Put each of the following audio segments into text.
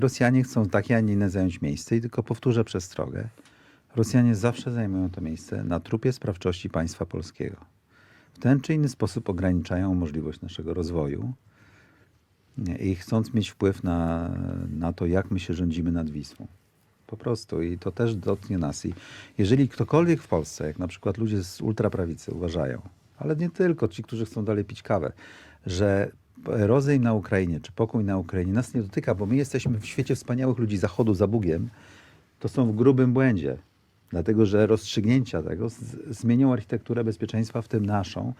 Rosjanie chcą takie, a nie inne zająć miejsce i tylko powtórzę przestrogę. Rosjanie zawsze zajmują to miejsce na trupie sprawczości państwa polskiego. W ten czy inny sposób ograniczają możliwość naszego rozwoju i chcąc mieć wpływ na, na to, jak my się rządzimy nad Wisłą. Po prostu i to też dotknie nas. I jeżeli ktokolwiek w Polsce, jak na przykład ludzie z ultraprawicy uważają, ale nie tylko ci, którzy chcą dalej pić kawę, że rozejm na Ukrainie czy pokój na Ukrainie nas nie dotyka, bo my jesteśmy w świecie wspaniałych ludzi Zachodu za Bugiem, to są w grubym błędzie. Dlatego, że rozstrzygnięcia tego z- zmienią architekturę bezpieczeństwa, w tym naszą,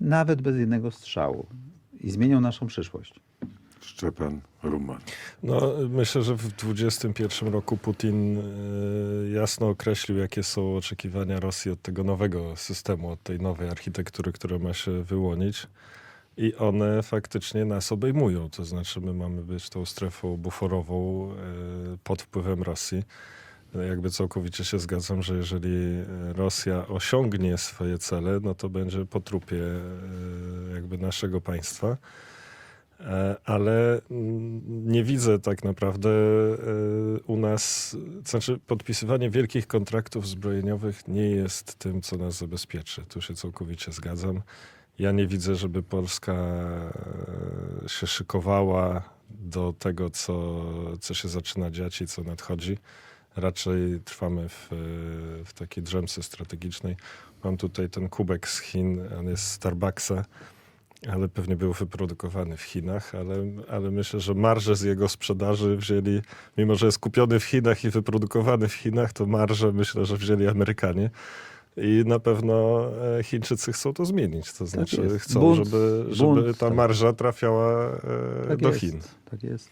nawet bez jednego strzału. I zmienią naszą przyszłość. Szczepan Ruman. No, myślę, że w 2021 roku Putin e, jasno określił, jakie są oczekiwania Rosji od tego nowego systemu, od tej nowej architektury, która ma się wyłonić. I one faktycznie nas obejmują. To znaczy, my mamy być tą strefą buforową e, pod wpływem Rosji. Jakby całkowicie się zgadzam, że jeżeli Rosja osiągnie swoje cele, no to będzie po trupie e, jakby naszego państwa. E, ale mm, nie widzę tak naprawdę u nas, znaczy podpisywanie wielkich kontraktów zbrojeniowych nie jest tym, co nas zabezpieczy. Tu się całkowicie zgadzam. Ja nie widzę, żeby Polska e, się szykowała do tego, co, co się zaczyna dziać i co nadchodzi. Raczej trwamy w, e, w takiej drzemce strategicznej. Mam tutaj ten kubek z Chin, on jest Starbucksa ale pewnie był wyprodukowany w Chinach, ale, ale myślę, że marże z jego sprzedaży wzięli, mimo że jest kupiony w Chinach i wyprodukowany w Chinach, to marże myślę, że wzięli Amerykanie. I na pewno e, Chińczycy chcą to zmienić. To znaczy jest. chcą, Bunt, żeby, żeby bunt, ta tak. marża trafiała e, Tak do jest, Chin. Tak jest.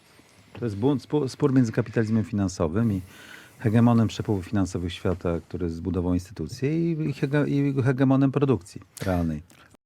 To jest bunt, spór, między kapitalizmem finansowym i hegemonem przepływów finansowych świata, który zbudował instytucje i, hege, i hegemonem produkcji realnej.